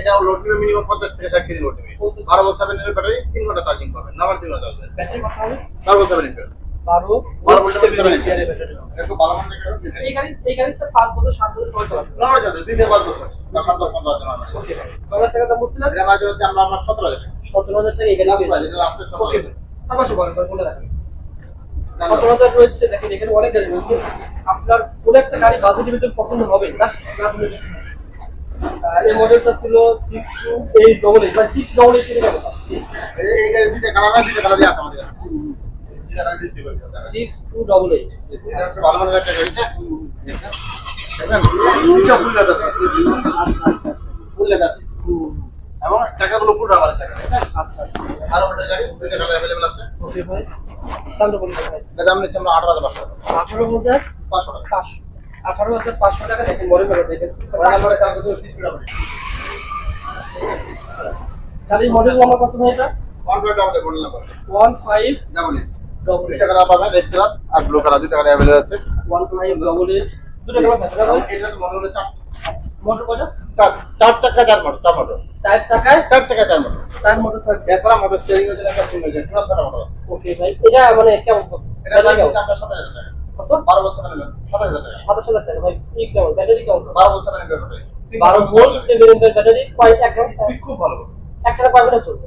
এটা লোড নেবে মিনিমাম পঞ্চাশ থেকে ষাট কেজি লোড নেবে বারো বছর ব্যাটারি তিন ঘণ্টা চার্জিং পাবেন। নামার তিন ঘণ্টা চার্জ বারো এর। বারো বল এই গাড়ি এই গাড়িতে পাঁচ বছর সাত বছর দুই থেকে পাঁচ বছর। সাত দশ পনেরো হাজার টাকা। দাম আমরা আমার সতেরো হাজার সতেরো হাজার টাকা এই গাড়ি সতেরো ওকে হাজার আবার বলেন ভাই কোনটা সতেরো হাজার রয়েছে দেখেন এখানে অনেক গাড়ি রয়েছে। আপনার কোন একটা গাড়ি বাজেটের ভিতরে পছন্দ হবে। জাস্ট এই মডেলটা ছিল six two eight double eight বা সিক্স ডবল এইট এই এই গাড়ি দুইটা কালার আছে দুইটা কালারই আছে আমাদের কাছে। দুইটা কালার ডিসপ্লে করে দেওয়া সিক্স টু ডবল এইট এটা হচ্ছে ভালো মানের একটা গাড়ি হ্যাঁ দেখেন দেখেন দুইটা ফুল লেদার আচ্ছা আচ্ছা আচ্ছা ফুল লেদার এবং চাকাগুলো ফুল রাবার চাকা দেখেন আচ্ছা আচ্ছা আর ওটা গাড়ি দুইটা কালার अवेलेबल আছে ওকে ভাই দামটা বলুন ভাই এটা দাম নিচ্ছে আমরা আঠারো হাজার পাঁচশো টাকা আঠারো হাজার পাঁচশো টাকা পাঁচশো আঠারো হাজার পাঁচশো টাকা দেখেন মডেল করে দেখেন ওটা নাম্বারে কাজ করতে সিক্সটি টাকা গাড়ির মডেল নাম্বার কত ভাই এটা ওয়ান পয়েন্ট আমাদের model number one five double হ্যাঁ, চার। চাকা চার মোটর চার চার চাকায়? চার চাকা চার একটা আছে। ওকে ভাই এটা মানে কেমন এটা লাগে টাকা। কত? 12 বছর মানে টাকা। 7000 টাকা ভাই কেমন? ব্যাটারি কেমন 12 বছর মানে ব্যাটারি 12 ভোল্ট সেভেন খুব ভালো। একটা চলবে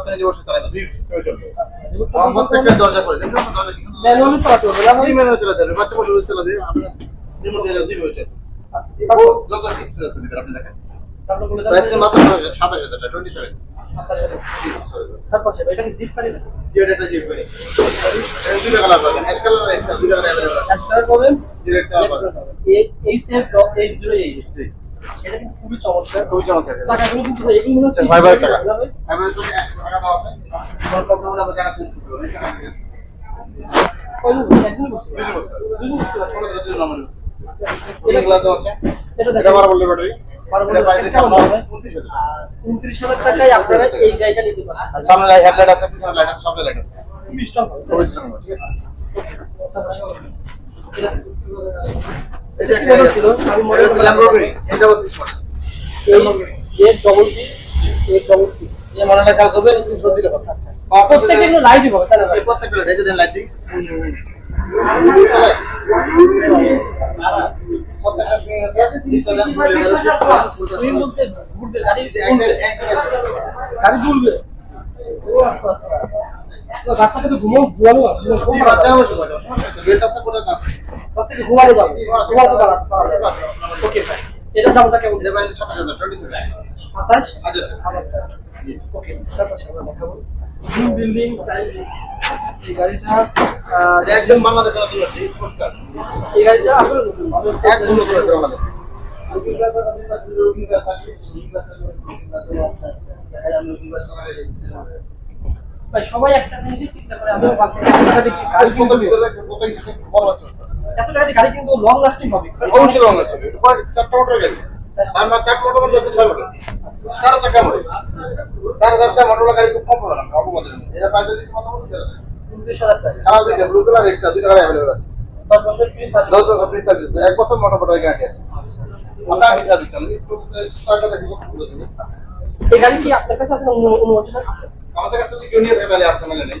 বাচ্চা নিজে বসে দুই সিস্টেমে চলবে প্রত্যেকটা দরজা করে দেখছেন দরজা ম্যানুয়ালি চালাতে হবে না মেনে বাচ্চা বসে বসে চালাবে আপনি রিমোট দিয়ে ও যত সিস্টেম আছে ভিতরে আপনি দেখেন প্রাইস মাত্র টাকা এই এই safe dock eight zero eight এটা কিন্তু খুবই চমৎকার খুবই চমৎকার চাকাগুলো কিন্তু ভাই এগুলো হচ্ছে ভাই ভাই টাকা না ভাই? অ্যাভারেজ তো 100 টাকা দাও আছে সব প্রবলেম আমরা জানা খুব করব কয়জন? একজনই বসছে? দুইজন বসছে। দুইজন বসতে পারছে। দুইজন নম্বর আছে এটা গ্লাস আছে এটা দেখেন। এটা বারো ভোল্টের ব্যাটারি বারো এটা ভোল্টের প্রাইস ব্যাটারি দিচ্ছি আমরা কেমন হবে? 29000 আর উনত্রিশ হাজার টাকায় আপনারা এই গাড়িটা নিতে পারেন আর সামনে লাইট হেডলাইট আছে পিছনে লাইট আছে সব লাইট এটা একটা ছিল, আমি model এটা এটা হচ্ছে smart। Eight double G eight double C এই মডেলটা খেয়াল করবে তিনশো দিলে কথা। প্রত্যেকটা কিন্তু প্রত্যেকটা লাইট এই যে দেন লাইটিং প্রত্যেকটা আছে সিটটা দেন ঘুরবে, গাড়ি ঘুরবে। ঘুরবে। ও আচ্ছা আচ্ছা। বাচ্চাকে তো ঘুমাও ঘুমানো। বাচ্চা বেল্ট আছে পুরো কাজ। বাচ্চাকে ঘুমানো যাবে ঘুমাতে পারা পারা যাবে। ওকে ভাই এটার দামটা কেমন? এটা বাইরে 7000 27 সাতাশ? হাজার টাকা। হাজার টাকা। ওকে তারপর আমরা দেখাবো। জিম বিল্ডিং চাইল্ড এই গাড়িটা একদম নতুন স্পোর্টস কার এই গাড়িটা আপনার নতুন একদম নতুন আছে বাংলাদেশ। সবাই একটা জিনিসই চিন্তা করে আমিও বাচ্চাকে এত গাড়ি হবে? এত টাকা দিয়ে গাড়ি কিন্তু লং লাস্টিং হবে। অবশ্যই রঙ আছে চারটা মোটর গাড়ি। তার মানে চার মোটর মধ্যে ছয় মোটর চার চাকা মোটর চার চারটা মোটর গাড়ি খুব কম পাবে না অল্প মধ্যে। এটা হাজার টাকা। উনত্রিশ হাজার টাকা। কালার দুইটা ব্লু কালার একটা দুইটা কালার অ্যাভেলেবল আছে। দশ বছর ফ্রি সার্ভিস এক বছর মোটর মোটর গ্যারান্টি আছে। আপনার ফ্রি সার্ভিস ছয়টা এই গাড়ি কি আপনার কাছে আপনার অনুমোদন আছে? আমাদের কাছে যদি কেউ নিয়ে থাকে তাহলে আসতে মানে নেই।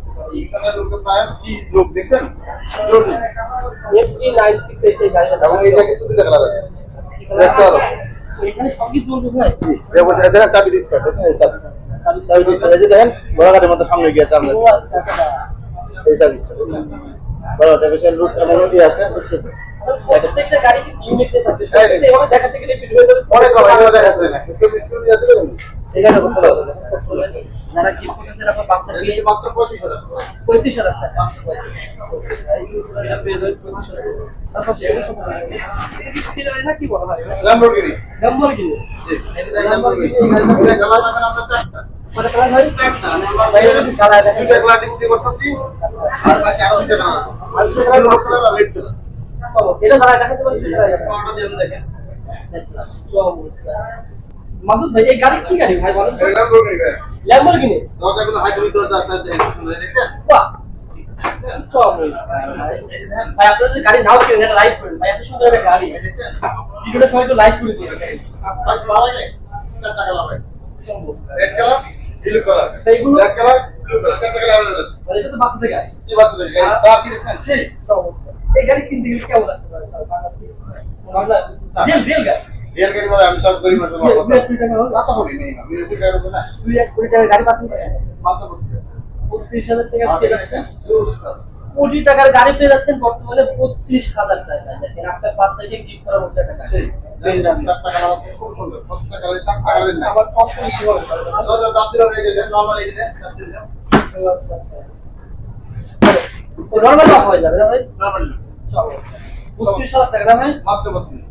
গাড়ি এই যে দেখেন। ছেলেকে আমরা গাড়ি ঠিক করতে পারি এখানে লোকের পায়ে কি লোক দেখছেন জরুরি। এফজি নাইন সিক্স এইট এই গাড়িটা এবং এইটা কিন্তু দুইটা কালার আছে red color। এখানে সব কিছু চলবে ভাই এই বলছে, এই দেখেন চাবি দিস কাট দেখেন এই চাবি চাবি এই যে দেখেন ঘোড়া মতো সামনে গিয়ে আচ্ছা এই বড় টেবিলের রুট এমন আছে বুঝতে ধরে অনেক দেখা যাচ্ছে না এখানে কত আছে যারা গিফট করতেছেন আপনার বাচ্চা যে মাত্র 25000 টাকা পঁয়ত্রিশ হাজার টাকা। মাত্র 25000 না কি বলা হয় ল্যাম্বরগিনি ল্যাম্বরগিনি জি এই ল্যাম্বরগিনি এই কালার পাবেন আমরা চারটা মানে কালার ভাই চারটা ভাই এটা কালার? দেখেন কালার ডিসপ্লে করতেছি। আর বাকি আরও দুইটা কালার আছে। আর দুইটা কালার হলো আর রেড কালার এটা কালার দেখাতে পারি পাওয়ারটা দিয়ে দেখেন মাসুদ ভাই এই গাড়ি কি গাড়ি ভাই বলেন ল্যাম্বরগিনি গাড়ি ল্যাম্বরগিনি দরজাগুলো হাইড্রোলিক দরজা আছে দেখেন বাহ। ভাই আপনারা যদি গাড়ি নাও কিনেন এটা লাইক করেন। ভাই এত সুন্দর একটা গাড়ি। ভিডিওটা সবাই তো লাইক করে দিন আর ভালো লাগে? চারটা কালার হয় রেড কালার ব্লু কালার এইগুলো- ব্ল্যাক কালার ব্লু কালার চারটা কালার আছে মানে এটা তো বাচ্চাদের গাড়ি। কি বাচ্চাদের গাড়ি। কার কি দেখছেন? সেই। এই গাড়ি কিনতে গেলে কেমন লাগতে পারে রিয়েল রিয়েল গাড়ি। দেড় কোটি আমি। তো হাজার। টাকা পেয়ে যাচ্ছেন। কোটি টাকার গাড়ি পেয়ে যাচ্ছেন বর্তমানে বত্রিশ হাজার টাকা আচ্ছা আচ্ছা হয়ে যাবে ভাই? নর্মাল 32 সাল থেকে ভাই মাত্র 32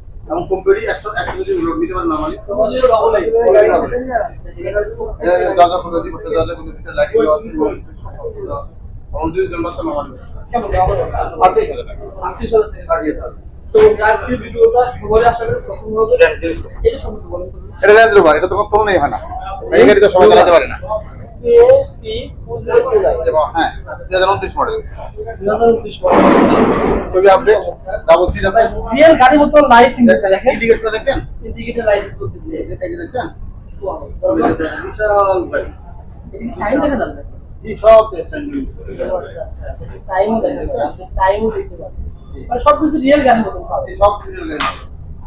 এবং কোম্পানি একশো একশো যদি লোড নিতে দরজা খুলে দিই দরজা খুলে দিতে লাইটিং দেওয়া আছে জন বাচ্চা আটত্রিশ হাজার টাকা। আটত্রিশ হাজার টাকা বাড়িয়ে দেওয়া হবে। এটা তো। এটা রেঞ্জ রোভার এটা তো কোনো নেই হয় না। এই গাড়ি তো সবাই চালাতে পারে না। হয়ে দুই হাজার উনত্রিশ মডেল দুই হাজার উনত্রিশ মডেল খুবই আপডেট ডাবল সিট আছে রিয়েল গাড়ির মতো লাইট ইন্ডিকেটর দেখছেন ইন্ডিকেটর লাইট করতেছে দেখছেন? বিশাল গাড়ি টাইম দেখা যাবে সব দেখছেন টাইমও দেখা টাইমও দেখতে পাবেন। মানে সবকিছু রিয়েল গাড়ির মতো পাবে এই সব কিছু গাড়ি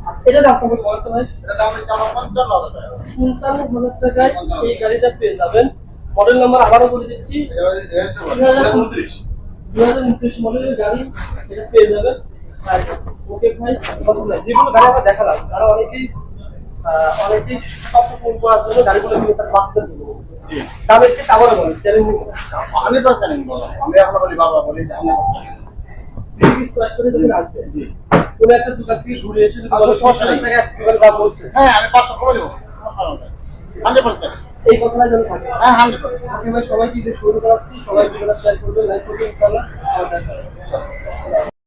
আচ্ছা, এটা দাম সম্পর্কে বলতে ভাই এটা দাম হচ্ছে আমার পঞ্চান্ন হাজার টাকা। পঞ্চান্ন হাজার টাকায় এই গাড়িটা পেয়ে যাবেন। মডেল নাম্বার আবারও বলে দিচ্ছি। দু হাজার উনত্রিশ মডেলের গাড়ি এটা পেয়ে যাবেন। ওকে ভাই পছন্দ। যেগুলো গাড়ি আমরা দেখালাম তারা অনেকেই অনেকেই স্বপ্ন পূরণ করার জন্য গাড়িগুলো কিনে তার বাস্তবের জন্য একটু বলি চ্যালেঞ্জিং হান্ড্রেড পার্সেন্ট আমি এখন বলি বাবা বলি যে আমরা করে যখন আসবে। কোনো একটা দোকান থেকে ঘুরে এসে যদি আচ্ছা, হ্যাঁ আমি পাঁচশো করে দেবো। হান্ড্রেড পার্সেন্ট এই কথাটা যেন থাকে হ্যাঁ হান্ড্রেড পার্সেন্ট সবাইকে শুরু করাচ্ছি সবাই লাইক করবে।